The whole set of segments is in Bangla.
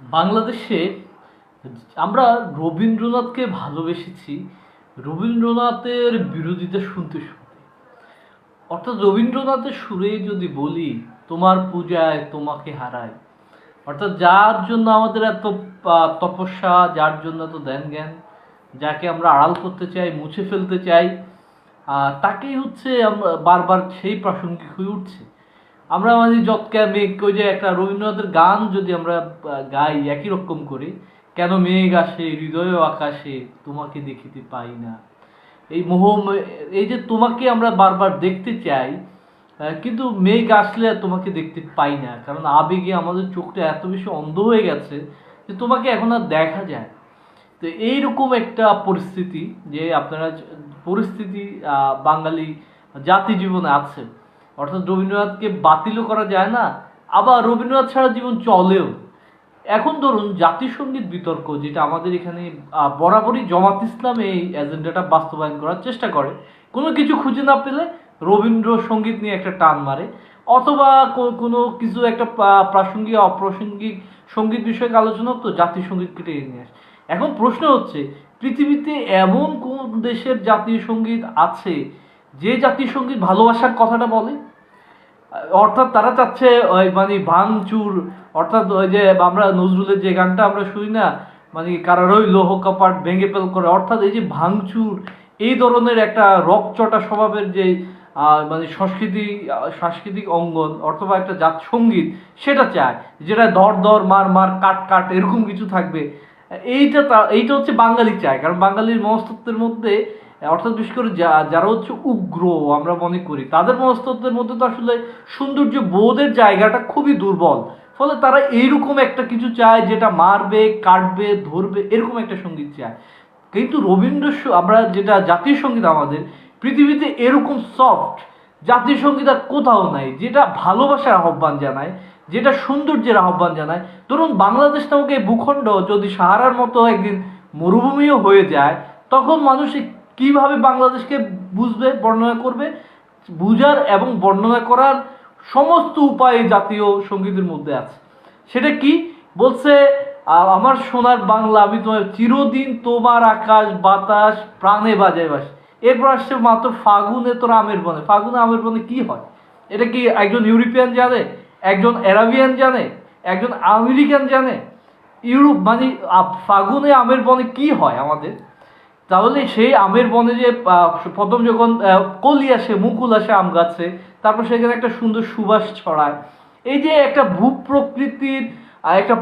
বাংলাদেশে আমরা রবীন্দ্রনাথকে ভালোবেসেছি। রবীন্দ্রনাথের বিরোধিতা শুনতে শুনতে। অর্থাৎ রবীন্দ্রনাথের সুরে যদি বলি, তোমার পূজায় তোমাকে হারায় অর্থাৎ যার জন্য আমাদের এত তপস্যা, যার জন্য এত ধ্যান জ্ঞান যাকে আমরা আড়াল করতে চাই, মুছে ফেলতে চাই তাকেই হচ্ছে আমরা বারবার সেই প্রাসঙ্গিক হয়ে উঠছে। আমরা মানে যৎকা মেঘ ওই যে একটা রবীন্দ্রনাথের গান যদি আমরা গাই একই রকম করি, কেন মেঘ আসে, হৃদয় আকাশে, তোমাকে দেখিতে পাই না। এই মোহ, এই যে তোমাকে আমরা বারবার দেখতে চাই কিন্তু মেঘ আসলে তোমাকে দেখতে পাই না, কারণ আবেগে আমাদের চোখটা এত বেশি অন্ধ হয়ে গেছে যে তোমাকে এখন আর দেখা যায় তো এইরকম একটা পরিস্থিতি যে আপনারা, পরিস্থিতি বাঙালি জাতি জীবনে আছে। অর্থাৎ রবীন্দ্রনাথকে বাতিলও করা যায় না, আবার রবীন্দ্রনাথ ছাড়া জীবন চলেও। এখন ধরুন জাতিসংগীত বিতর্ক, যেটা আমাদের এখানে বরাবরই জমাত ইসলাম এই এজেন্ডাটা বাস্তবায়ন করার চেষ্টা করে। কোনো কিছু খুঁজে না পেলে রবীন্দ্রসঙ্গীত নিয়ে একটা টান মারে, অথবা কোনো কিছু একটা প্রাসঙ্গিক, অপ্রাসঙ্গিক সংগীত বিষয়ক আলোচনা তো জাতীয় টেনে নিয়ে আসে। এখন প্রশ্ন হচ্ছে, পৃথিবীতে এমন কোন দেশের জাতীয় সংগীত আছে যে জাতীয় সংগীত ভালোবাসার কথাটা বলে, অর্থাৎ তারা চাচ্ছে, ওই মানে ভাঙচুর, অর্থাৎ ওই যে আমরা নজরুলের যে গানটা আমরা শুনি না মানে কারারই লোহ কপাট ভেঙে পেল করে, অর্থাৎ এই যে ভাঙচুর, এই ধরনের একটা রকচটা স্বভাবের যে মানে সংস্কৃতি, সাংস্কৃতিক অঙ্গন অথবা একটা জাত সংগীত, সেটা চায়, যেটা দর দর মার মার, কাট কাট, এরকম কিছু থাকবে। এইটা এইটা হচ্ছে বাঙালি চায়, কারণ বাঙালির মনস্তত্ত্বের মধ্যে অর্থাৎ বিশেষ করে যা- যারা হচ্ছে উগ্র, আমরা মনে করি, তাদের মনস্তত্ত্বের মধ্যে তো আসলে সৌন্দর্য বোধের জায়গাটা খুবই দুর্বল। ফলে তারা এইরকম একটা কিছু চায় যেটা মারবে, কাটবে, ধরবে, এরকম একটা সংগীত চায়। কিন্তু রবীন্দ্র আমরা যেটা জাতীয় সংগীত আমাদের, পৃথিবীতে এরকম সফট জাতীয় সংগীত আর কোথাও নাই, যেটা ভালোবাসার আহ্বান জানায়, যেটা সৌন্দর্যের আহ্বান জানায়। ধরুন বাংলাদেশ নামক ভূখণ্ড যদি সাহারার মতো একদিন মরুভূমিও হয়ে যায়, তখন মানুষ কীভাবে বাংলাদেশকে বুঝবে, বর্ণনা করবে, বুঝার এবং বর্ণনা করার সমস্ত উপায় জাতীয় সঙ্গীতের মধ্যে আছে। সেটা কি? বলছে আমার সোনার বাংলা, আমি তোমার চিরদিন তোমার আকাশ, বাতাস, প্রাণে বাজায় বাস। এরপর আসছে মাত্র ফাগুনে তোর আমের বনে। ফাগুনে আমের বনে কি হয়? এটা কি একজন ইউরোপিয়ান জানে? একজন অ্যারাবিয়ান জানে? একজন আমেরিকান জানে? ইউরোপ মানে ফাগুনে আমের বনে কি হয় আমাদের? তাহলে সেই আমের বনে যে প্রথম যখন কলি আসে, মুকুল আসে আম গাছে, তারপর সেখানে একটা সুন্দর সুবাস ছড়ায়। এই যে একটা ভূপ্রকৃতির একটা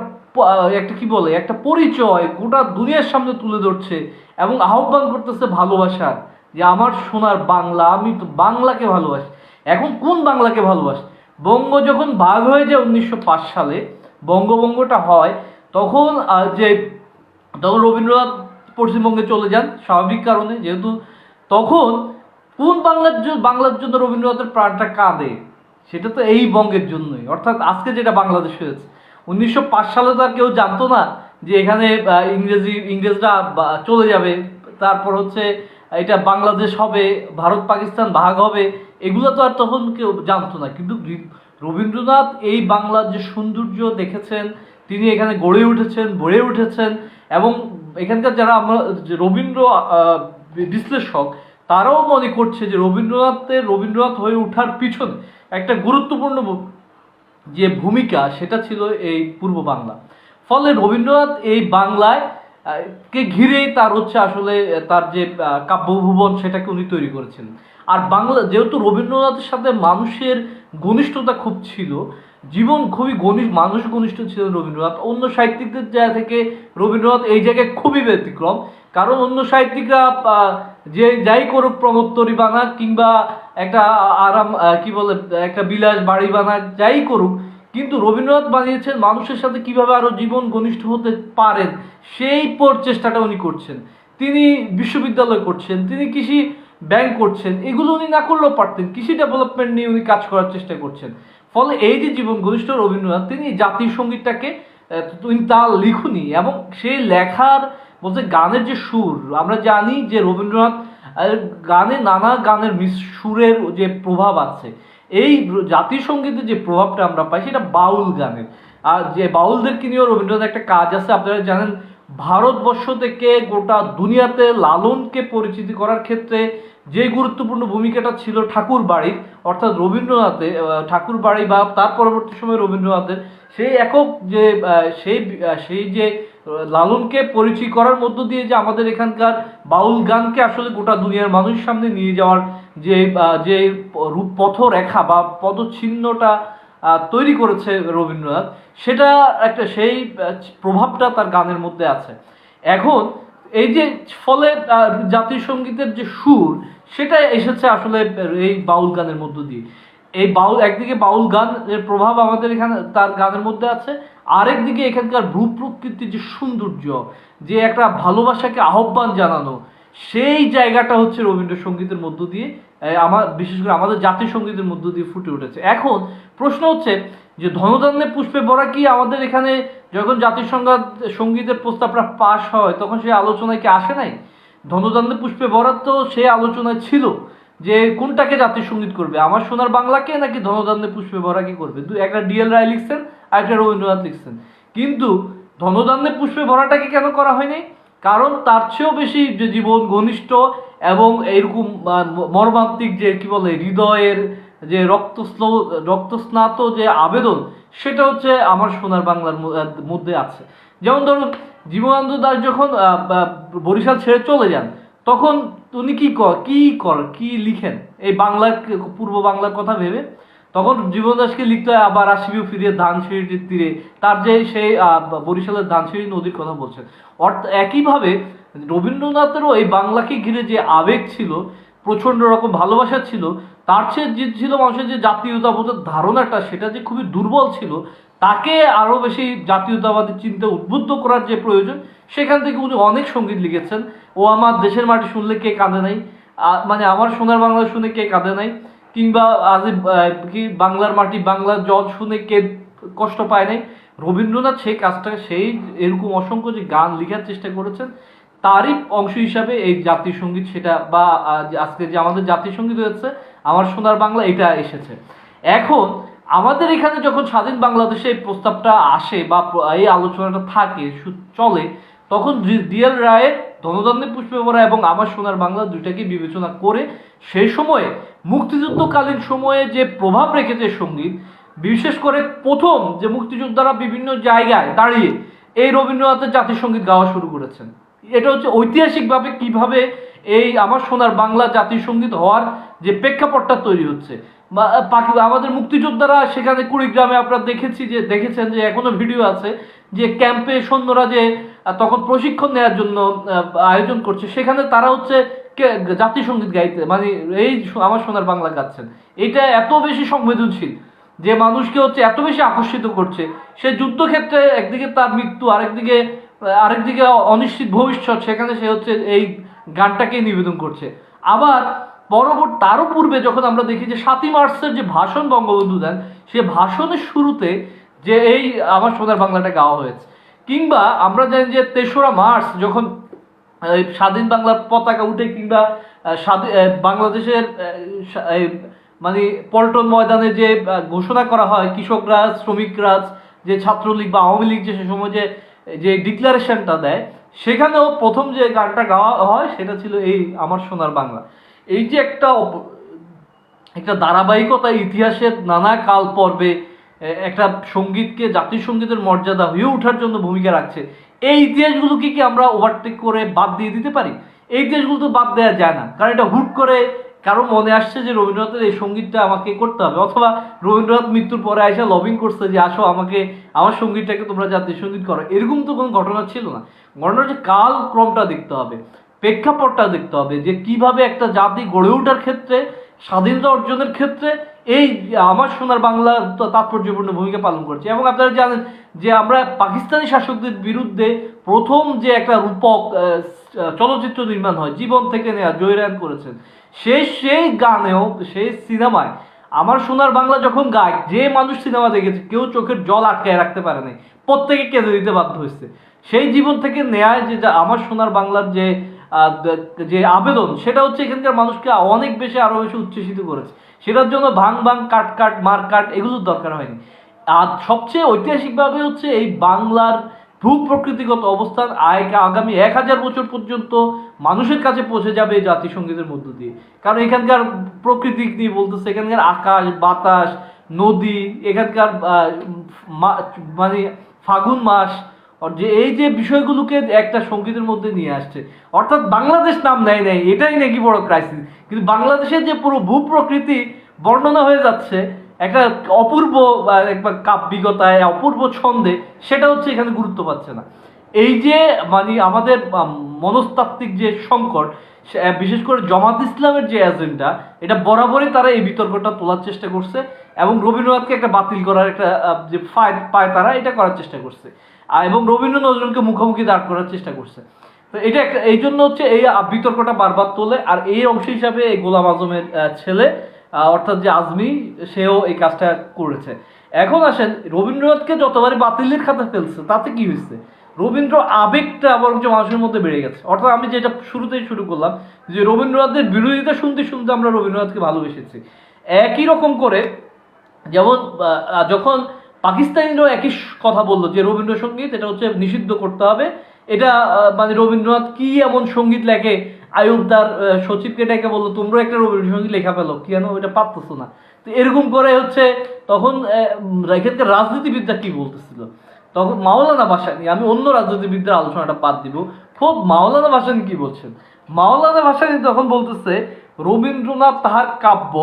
একটা কি বলে, একটা পরিচয় গোটা দুনিয়ার সামনে তুলে ধরছে এবং আহ্বান করতেছে ভালোবাসার, যে আমার সোনার বাংলা, আমি তো বাংলাকে ভালোবাসি। এখন কোন বাংলাকে ভালোবাসি? বঙ্গ যখন ভাগ হয়ে যায় উনিশশো পাঁচ সালে, বঙ্গভঙ্গটা হয়, তখন যে, তখন রবীন্দ্রনাথ পশ্চিমবঙ্গে চলে যান, স্বাভাবিক কারণে, যেহেতু তখন কোন বাংলার বাংলার জন্য রবীন্দ্রনাথের প্রাণটা কাঁদে? সেটা তো এই বঙ্গের জন্যই। অর্থাৎ আজকে যেটা বাংলাদেশ হয়েছে, উনিশশো পাঁচ সালে তো আর কেউ জানতো না যে এখানে ইংরেজি, ইংরেজরা চলে যাবে। তারপর হচ্ছে, এটা বাংলাদেশ হবে, ভারত, পাকিস্তান ভাগ হবে, এগুলো তো আর তখন কেউ জানতো না। কিন্তু রবীন্দ্রনাথ এই বাংলার যে সৌন্দর্য দেখেছেন, তিনি এখানে গড়ে উঠেছেন, ভরে উঠেছেন, এবং এখানকার যারা আমরা রবীন্দ্র বিশ্লেষক, তারাও মনে করছে যে রবীন্দ্রনাথের, রবীন্দ্রনাথ হয়ে ওঠার পিছনে একটা গুরুত্বপূর্ণ যে ভূমিকা, সেটা ছিল এই পূর্ব বাংলা। ফলে রবীন্দ্রনাথ এই বাংলায় কে ঘিরেই তার হচ্ছে আসলে, তার যে কাব্যভুবন, সেটাকে উনি তৈরি করেছেন। আর বাংলা, যেহেতু রবীন্দ্রনাথের সাথে মানুষের ঘনিষ্ঠতা খুব ছিল জীবন খুবই ঘনিষ্ঠ মানুষ ঘনিষ্ঠ ছিলেন রবীন্দ্রনাথ। অন্য সাহিত্যিকদের জায়গা থেকে রবীন্দ্রনাথ এই জায়গায় খুবই ব্যতিক্রম। কারণ অন্য সাহিত্যিকরা যে যাই করুক প্রমোত্তরি বানাক কিংবা একটা আরাম কি বলে, একটা বিলাস বাড়ি বানাক যাই করুক, কিন্তু রবীন্দ্রনাথ বানিয়েছেন মানুষের সাথে কীভাবে আরও জীবন ঘনিষ্ঠ হতে পারেন, সেই পর চেষ্টাটা উনি করছেন। তিনি বিশ্ববিদ্যালয় করছেন, তিনি কৃষি ব্যাংক করছেন, এগুলো উনি না করলেও পারতেন। কৃষি ডেভেলপমেন্ট নিয়ে উনি কাজ করার চেষ্টা করছেন। ফলে এই যে জীবন ঘনিষ্ঠ রবীন্দ্রনাথ, তিনি জাতীয় সঙ্গীতটাকে তিনি তার লিখুনি এবং সেই লেখার বলতে গানের যে সুর, আমরা জানি যে রবীন্দ্রনাথ গানে নানা গানের সুরের যে প্রভাব আছে, এই জাতীয় সঙ্গীতের যে প্রভাবটা আমরা পাই সেটা বাউল গানের। আর যে বাউলদেরকে নিয়েও রবীন্দ্রনাথ একটা কাজ আছে, আপনারা জানেন ভারতবর্ষ থেকে গোটা দুনিয়াতে লালনকে পরিচিতি করার ক্ষেত্রে যে গুরুত্বপূর্ণ ভূমিকাটা ছিল ঠাকুর বাড়ির অর্থাৎ রবীন্দ্রনাথে ঠাকুর বাড়ি বা তার পরবর্তী সময় রবীন্দ্রনাথের সেই একক যে সেই সেই যে লালনকে পরিচয় করার মধ্য দিয়ে যে আমাদের এখানকার বাউল গানকে আসলে গোটা দুনিয়ার মানুষের সামনে নিয়ে যাওয়ার যে যে রূপ পথরেখা বা পদচিহ্নটা আহ, তৈরি করেছে রবীন্দ্রনাথ, সেটা একটা সেই প্রভাবটা তার গানের মধ্যে আছে। এখন এই যে ফলে জাতীয় সঙ্গীতের যে সুর, সেটা এসেছে আসলে এই বাউল গানের মধ্য দিয়ে। এই বাউল, একদিকে বাউল গান এর প্রভাব আমাদের এখানে, তার গানের মধ্যে আছে, আরেকদিকে এখানকার ভূ প্রকৃতির যে সৌন্দর্য, যে একটা ভালোবাসাকে আহ্বান জানানো সেই জায়গাটা হচ্ছে রবীন্দ্রসঙ্গীতের মধ্য দিয়ে আমার বিশেষ করে আমাদের জাতীয় সঙ্গীতের মধ্য দিয়ে ফুটে উঠেছে। এখন প্রশ্ন হচ্ছে যে ধনধান্যে পুষ্পে ভরা কি আমাদের এখানে যখন জাতীয় সংঘাত সঙ্গীতের প্রস্তাবটা পাশ হয়, তখন সেই আলোচনায় কি আসে নাই? ধনধান্যে পুষ্পে ভরা তো সেই আলোচনায় ছিল যে কোনটাকে জাতীয় সংগীত করবে, আমার সোনার বাংলাকে নাকি ধনধান্যে পুষ্পে ভরা কি করবে? দু, একটা ডিএল রায় লিখছেন, আর একটা রবীন্দ্রনাথ লিখছেন। কিন্তু ধনধান্যে পুষ্পে ভরাটাকে কেন করা হয়নি? কারণ তার চেয়েও বেশি যে জীবন ঘনিষ্ঠ এবং এরকম আহ, মর্মান্তিক যে কি বলে হৃদয়ের যে রক্তস্ল রক্তস্নাত যে আবেদন সেটা হচ্ছে আমার সোনার বাংলার মধ্যে আছে। যেমন ধরুন জীবনানন্দ দাস যখন বরিশাল ছেড়ে চলে যান তখন উনি কি কর কি কর কি লিখেন? এই বাংলা পূর্ব বাংলার কথা ভেবে? তখন জীবন দাসকে লিখতে হয়, আবার আসিবে ফিরে ধানসিঁড়ির তীরে। তার যে সেই বরিশালের ধানসিঁড়ি নদীর কথা বলছেন। অর্থাৎ একইভাবে রবীন্দ্রনাথেরও এই বাংলাকে ঘিরে যে আবেগ ছিল, প্রচণ্ড রকম ভালোবাসা ছিল, তার চেয়ে যে ছিল মানুষের যে জাতীয়তাবোধের ধারণাটা, সেটা যে খুবই দুর্বল ছিল, তাকে আরও বেশি জাতীয়তাবাদী চিন্তা উদ্বুদ্ধ করার যে প্রয়োজন, সেখান থেকে উনি অনেক সংগীত লিখেছেন। ও আমার দেশের মাটি শুনলে কে কাঁদে নাই? মানে আমার সোনার বাংলা শুনে কে কাঁদে নাই? কিংবা আজ কি বাংলার মাটি, বাংলার জল শুনে কে কষ্ট পায় নাই? রবীন্দ্রনাথ সেই কাজটাকে সেই এরকম অসংখ্য যে গান লেখার চেষ্টা করেছেন, তারই অংশ হিসাবে এই জাতীয় সংগীত সেটা বা আজকে যে আমাদের জাতীয় সংগীত হয়েছে, আমার সোনার বাংলা, এটা এসেছে। এখন, আমাদের এখানে যখন স্বাধীন বাংলাদেশে এই প্রস্তাবটা আসে বা এই আলোচনাটা থাকে চলে তখন ডিএল রায়ের ধনদন্দে পুষ্পবরা এবং আমার সোনার বাংলা দুইটাকে বিবেচনা করে সেই সময়ে মুক্তিযুদ্ধকালীন সময়ে যে প্রভাব রেখেছে সংগীত, বিশেষ করে প্রথম যে মুক্তিযোদ্ধারা বিভিন্ন জায়গায় দাঁড়িয়ে এই রবীন্দ্রনাথের জাতীয় সংগীত গাওয়া শুরু করেছেন। এটা হচ্ছে ঐতিহাসিকভাবে কীভাবে এই আমার সোনার বাংলা জাতীয় সংগীত হওয়ার যে প্রেক্ষাপটটা তৈরি হচ্ছে। পাকি আমাদের মুক্তিযোদ্ধারা সেখানে কুড়িগ্রামে আপনারা দেখেছি যে, দেখেছেন যে এখনও ভিডিও আছে যে ক্যাম্পে সৈন্যরা যে তখন প্রশিক্ষণ নেওয়ার জন্য আয়োজন করছে, সেখানে তারা হচ্ছে কে- জাতীয় সংগীত গাইতে মানে এই আমার সোনার বাংলা গাচ্ছেন। এটা এত বেশি সংবেদনশীল যে মানুষকে হচ্ছে এত বেশি আকর্ষিত করছে। সে যুদ্ধক্ষেত্রে একদিকে তার মৃত্যু, আরেকদিকে আরেকদিকে অনিশ্চিত ভবিষ্যৎ, সেখানে সে হচ্ছে এই গানটাকে নিবেদন করছে। আবার পরবর্তী তারও পূর্বে যখন আমরা দেখি যে সাতই মার্চের যে ভাষণ বঙ্গবন্ধু দেন, সে ভাষণের শুরুতে যে এই আমার সোনার বাংলাটা গাওয়া হয়েছে। কিংবা আমরা জানি যে তেসরা মার্চ যখন স্বাধীন বাংলার পতাকা উঠে কিংবা বাংলাদেশের মানে পল্টন ময়দানে যে ঘোষণা করা হয় কৃষক রাজ শ্রমিক রাজ যে ছাত্রলীগ বা আওয়ামী লীগ যে সে সময় যে যে ডিক্লারেশনটা দেয় সেখানেও প্রথম যে গানটা গাওয়া হয় সেটা ছিল এই আমার সোনার বাংলা। এই যে একটা একটা ধারাবাহিকতা ইতিহাসের নানা কাল পর্বে একটা সঙ্গীতকে জাতীয় সঙ্গীতের মর্যাদা হয়ে ওঠার জন্য ভূমিকা রাখছে, এই ইতিহাসগুলোকে কি আমরা ওভারটেক করে বাদ দিয়ে দিতে পারি? এই ইতিহাসগুলো তো বাদ দেওয়া যায় না, কারণ এটা হুট করে কারও মনে আসছে যে রবীন্দ্রনাথের এই সঙ্গীতটা আমাকে করতে হবে? অথবা রবীন্দ্রনাথ মৃত্যুর পরে এসে লবিং করছে যে, আসো আমাকে, আমার সঙ্গীতটাকে তোমরা জাতীয় সংগীত করো। এরকম তো কোনো ঘটনা ছিল না। ঘটনা হচ্ছে কালক্রমটা দেখতে হবে, প্রেক্ষাপটটা দেখতে হবে যে কীভাবে একটা জাতি গড়ে ওঠার ক্ষেত্রে, স্বাধীনতা অর্জনের ক্ষেত্রে এই আমার সোনার বাংলা তাৎপর্যপূর্ণ ভূমিকা পালন করছে। এবং আপনারা জানেন যে আমরা পাকিস্তানি শাসকদের বিরুদ্ধে প্রথম যে একটা রূপক চলচ্চিত্র নির্মাণ হয়, জীবন থেকে নেয়া জয়রান করেছেন। সেই সেই গানেও, সেই সিনেমায়, আমার সোনার বাংলা যখন গায়, যে মানুষ সিনেমা দেখেছে, কেউ চোখের জল আটকায় রাখতে পারে নাই, প্রত্যেকে কেঁদে দিতে বাধ্য হয়েছে। সেই জীবন থেকে নেয় যে, যা আমার সোনার বাংলার যে যে আবেদন, সেটা হচ্ছে এখানকার মানুষকে অনেক বেশি আরও বেশি উচ্ছ্বসিত করেছে। সেটার জন্য ভাং ভাং, কাট কাট, মার, কাট, এগুলোর দরকার হয়নি। আর সবচেয়ে ঐতিহাসিকভাবে হচ্ছে এই বাংলার ভূ প্রকৃতিগত অবস্থান আয়- আগামী এক হাজার বছর পর্যন্ত মানুষের কাছে পৌঁছে যাবে এই জাতিসংগীতের মধ্য দিয়ে। কারণ এখানকার প্রকৃতি নিয়ে বলতেছে, এখানকার আকাশ, বাতাস, নদী, এখানকার মানে ফাগুন মাস যে এই যে বিষয়গুলোকে একটা সঙ্গীতের মধ্যে নিয়ে আসছে। অর্থাৎ বাংলাদেশ নাম নেয় নাই, এটাই নাকি বড় ক্রাইসিস কিন্তু বাংলাদেশের যে পুরো ভূপ্রকৃতি বর্ণনা হয়ে যাচ্ছে একটা অপূর্ব একবার কাব্যিকতায় অপূর্ব ছন্দে, সেটা হচ্ছে এখানে গুরুত্ব পাচ্ছে না। এই যে মানে আমাদের মনস্তাত্ত্বিক যে সংকট বিশেষ করে জামাত ইসলামের যে এজেন্ডা এটা বরাবরই তারা এই বিতর্কটা তোলার চেষ্টা করছে এবং রবীন্দ্রনাথকে একটা বাতিল করার একটা যে ফায় পায় তারা, এটা করার চেষ্টা করছে। এবং রবীন্দ্র নজরুলকে মুখোমুখি দাঁড় করার চেষ্টা করছে। তো এটা এই জন্য হচ্ছে এই বিতর্কটা বারবার তোলে, আর এই অংশ হিসাবে এই গোলাম আজমের ছেলে অর্থাৎ যে আজমি, সেও এই কাজটা করেছে। এখন আসেন, রবীন্দ্রনাথকে যতবারই বাতিলের খাতা ফেলছে, তাতে কি হয়েছে? রবীন্দ্র আবেগটা বরঞ্চ মানুষের মধ্যে বেড়ে গেছে। অর্থাৎ আমি যেটা শুরুতেই শুরু করলাম, যে রবীন্দ্রনাথের বিরোধিতা শুনতে শুনতে আমরা রবীন্দ্রনাথকে ভালোবেসেছি। একই রকম করে, যেমন যখন পাকিস্তানিরাও একই কথা বলল, যে রবীন্দ্রসঙ্গীত এটা হচ্ছে নিষিদ্ধ করতে হবে এটা মানে রবীন্দ্রনাথ কি এমন সংগীত লেখে? আয়ুব তার সচিবকে ডেকে বলল, তোমরা একটা রবীন্দ্রসঙ্গীত লেখা পেল কেন? এটা পারতেছো না। তো এরকম করে হচ্ছে তখন এক্ষেত্রে রাজনীতিবিদরা কি বলতেছিল? তখন মাওলানা ভাসানি, আমি অন্য রাজনীতিবিদদের আলোচনাটা বাদ দিব। খুব মাওলানা ভাসানি কি বলছেন? মাওলানা ভাসানি তখন বলতেছে, রবীন্দ্রনাথ তাহার কাব্য,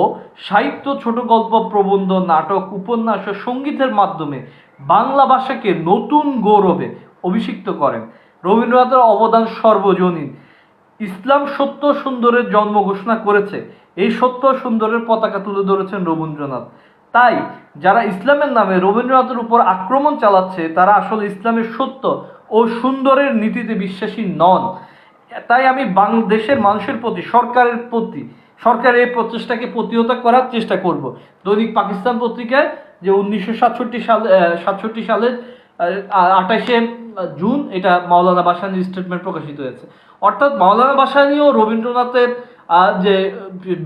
সাহিত্য, ছোট গল্প, প্রবন্ধ, নাটক, উপন্যাস ও সঙ্গীতের মাধ্যমে বাংলা ভাষাকে নতুন গৌরবে অভিষিক্ত করেন। রবীন্দ্রনাথের অবদান সর্বজনীন। ইসলাম সত্য সুন্দরের জন্ম ঘোষণা করেছে। এই সত্য সুন্দরের পতাকা তুলে ধরেছেন রবীন্দ্রনাথ। তাই, যারা ইসলামের নামে রবীন্দ্রনাথের উপর আক্রমণ চালাচ্ছে, তারা আসলে ইসলামের সত্য ও সুন্দরের নীতিতে বিশ্বাসী নন। তাই আমি বাংলাদেশের মানুষের প্রতি, সরকারের প্রতি, সরকার এই প্রচেষ্টাকে প্রতিহত করার চেষ্টা করব। দৈনিক পাকিস্তান পত্রিকায় যে উনিশশো সাতষট্টি সালে সাতষট্টি সালের আঠাশে জুন, এটা মাওলানা বাসানির স্টেটমেন্ট প্রকাশিত হয়েছে। অর্থাৎ মাওলানা বাসানিও রবীন্দ্রনাথের যে,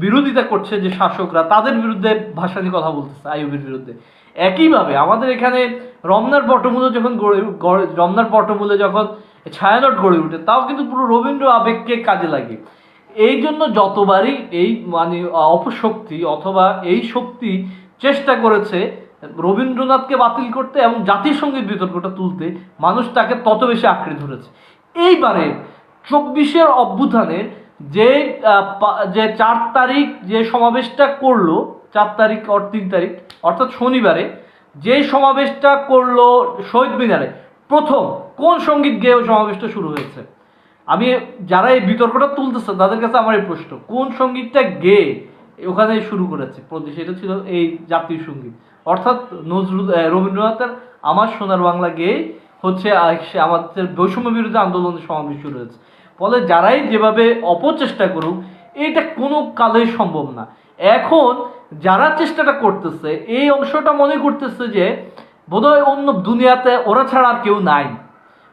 বিরোধিতা করছে যে শাসকরা, তাদের বিরুদ্ধে ভাসানি কথা বলতেছে, আইয়ুবের বিরুদ্ধে। একইভাবে আমাদের এখানে রমনার পটমূলে যখন গড়ে রমনার পটমূলে যখন ছায়ানট গড়ে ওঠে, তাও কিন্তু পুরো রবীন্দ্র আবেগকে কাজে লাগে এই জন্য যতবারই এই মানে অপশক্তি অথবা এই শক্তি চেষ্টা করেছে রবীন্দ্রনাথকে বাতিল করতে এবং জাতীয় সংগীত বিতর্কটা তুলতে মানুষ তাকে তত বেশি আঁকড়ে ধরেছে। এইবারে চব্বিশের অভ্যুত্থানের যে যে চার তারিখ যে সমাবেশটা করল, চার তারিখ অর তিন তারিখ, অর্থাৎ শনিবারে, যে সমাবেশটা করল শহীদ মিনারে, প্রথম কোন সংগীত গেয়ে ওই সমাবেশটা শুরু হয়েছে? আমি যারা এই বিতর্কটা তুলতেছে তাদের কাছে আমার এই প্রশ্ন, কোন সঙ্গীতটা গেয়ে ওখানে শুরু করেছে? সেটা ছিল এই জাতীয় সংগীত। অর্থাৎ নজরুল রবীন্দ্রনাথের আমার সোনার বাংলা গেয়ে হচ্ছে আমাদের বৈষম্য বিরোধী আন্দোলনের সমাবেশ শুরু হয়েছে। ফলে যারাই যেভাবে অপচেষ্টা করুক, এটা কোনো কালেই সম্ভব না। এখন যারা চেষ্টাটা করতেছে, এই অংশটা মনে করতেছে যে, বোধহয় অন্য দুনিয়াতে ওরা ছাড়া আর কেউ নাই।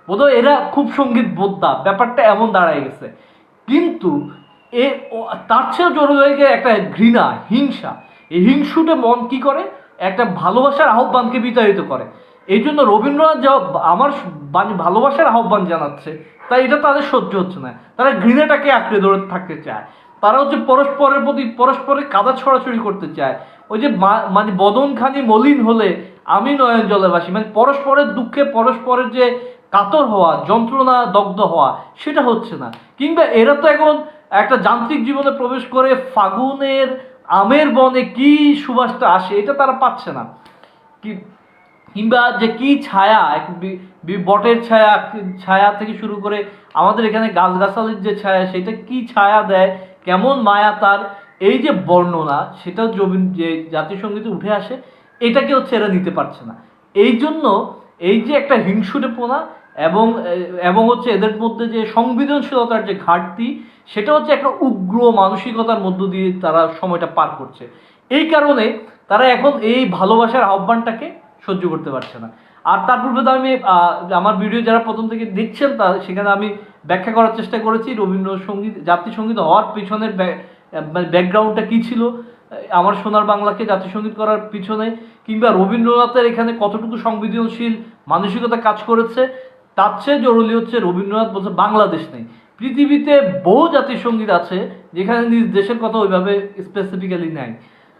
বোধহয় এরা খুব সংগীত বোদ্ধা, ব্যাপারটা এমন দাঁড়ায় গেছে। কিন্তু এ তার চেয়েও জোর হয়ে গিয়ে একটা ঘৃণা, হিংসা। এই হিংসুটে মন কি করে? একটা ভালোবাসার আহ্বানকে বিতাড়িত করে। এই জন্য রবীন্দ্রনাথ যা আমার ভালোবাসার আহ্বান জানাচ্ছে, তাই এটা তাদের সহ্য হচ্ছে না। তারা ঘৃণাটাকে আঁকড়ে ধরে থাকতে চায়। তারা হচ্ছে পরস্পরের প্রতি, পরস্পরের কাদা ছড়াছড়ি করতে চায়। ওই যে মানে বদনখানি মলিন হলে আমি নয়ন জলে বাসি মানে পরস্পরের দুঃখে, পরস্পরের যে কাতর হওয়া, যন্ত্রণা দগ্ধ হওয়া, সেটা হচ্ছে না। কিংবা এরা তো এখন একটা যান্ত্রিক জীবনে প্রবেশ করে ফাগুনের আমের বনে কি সুবাসটা আসে, এটা তারা পাচ্ছে না। কি, কিংবা যে কি ছায়া বটের ছায়া ছায়া থেকে শুরু করে আমাদের এখানে গাছগাছালির যে ছায়া, সেটা কি ছায়া দেয়, কেমন মায়া তার, এই যে বর্ণনা সেটা জবিন যে জাতীয় সঙ্গীতে উঠে আসে, এটাকে হচ্ছে এরা নিতে পারছে না। এই জন্য এই যে একটা হিংসুটেপনা এবং এবং হচ্ছে এদের মধ্যে যে সংবেদনশীলতার যে ঘাটতি, সেটা হচ্ছে একটা উগ্র মানসিকতার মধ্য দিয়ে তারা সময়টা পার করছে। এই কারণে তারা এখন এই ভালোবাসার আহ্বানটাকে সহ্য করতে পারছে না। আর তার পূর্বে তো আমি আমার ভিডিও যারা প্রথম থেকে দেখছেন, তা সেখানে আমি ব্যাখ্যা করার চেষ্টা করেছি। রবীন্দ্রসঙ্গীত জাতীয় সংগীত হওয়ার পেছনের ব্যাকগ্রাউন্ডটা কী ছিল? আমার সোনার বাংলাকে জাতীয় সংগীত করার পিছনে, কিংবা রবীন্দ্রনাথের এখানে কতটুকু সংবেদনশীল মানসিকতা কাজ করেছে তার চেয়ে জরুরি হচ্ছে রবীন্দ্রনাথ বলছে বাংলাদেশ নেই। পৃথিবীতে বহু জাতীয় সংগীত আছে যেখানে নিজ দেশের কথা ওইভাবে স্পেসিফিক্যালি নাই।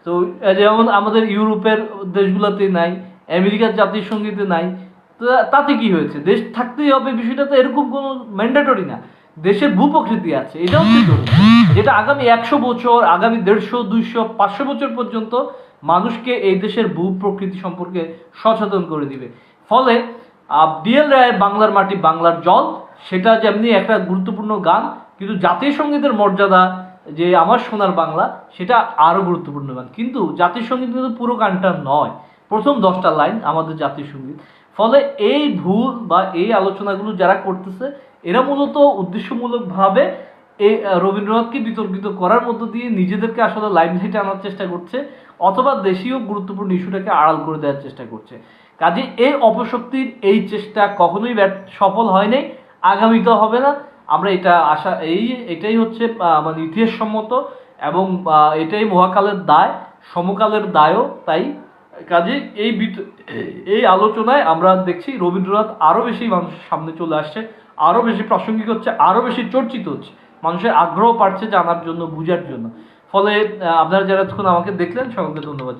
তো যেমন আমাদের ইউরোপের দেশগুলোতে নাই, আমেরিকার জাতীয় সঙ্গীতে নাই, তো তাতে কি হয়েছে? দেশ থাকতেই হবে, বিষয়টা তো এরকম কোনো ম্যান্ডেটরি না। দেশের ভূপ্রকৃতি আছে এটা হচ্ছে জরুরি যেটা আগামী একশো বছর, আগামী দেড়শো, দুইশো, পাঁচশো বছর পর্যন্ত মানুষকে এই দেশের ভূ প্রকৃতি সম্পর্কে সচেতন করে দিবে। ফলে ডিএল রায়ের বাংলার মাটি, বাংলার জল, সেটা যেমনি একটা গুরুত্বপূর্ণ গান, কিন্তু জাতীয় সঙ্গীতের মর্যাদা যে আমার সোনার বাংলা, সেটা আরও গুরুত্বপূর্ণ গান। কিন্তু জাতীয় সংগীত কিন্তু পুরো গানটা নয়। প্রথম দশটা লাইন আমাদের জাতীয় সংগীত। ফলে এই ভুল বা এই আলোচনাগুলো যারা করতেছে, এরা মূলত উদ্দেশ্যমূলকভাবে এই রবীন্দ্রনাথকে বিতর্কিত করার মধ্য দিয়ে নিজেদেরকে আসলে লাইমলাইটে আনার চেষ্টা করছে, অথবা দেশীয় গুরুত্বপূর্ণ ইস্যুটাকে আড়াল করে দেওয়ার চেষ্টা করছে। কাজে এই অপশক্তির এই চেষ্টা কখনোই সফল হয় নাই আগামীতেও হবে না। আমরা এটা আশা, এই, এটাই হচ্ছে মানে ইতিহাসসম্মত এবং এটাই মহাকালের দায়, সমকালের দায়ও, তাই। কাজে এই এই আলোচনায় আমরা দেখছি রবীন্দ্রনাথ আরও বেশি মানুষের সামনে চলে আসছে আরও বেশি প্রাসঙ্গিক হচ্ছে আরও বেশি চর্চিত হচ্ছে। মানুষের আগ্রহ বাড়ছে জানার জন্য, বুঝার জন্য। ফলে আপনারা যারা এতক্ষণ আমাকে দেখলেন, সকলকে ধন্যবাদ।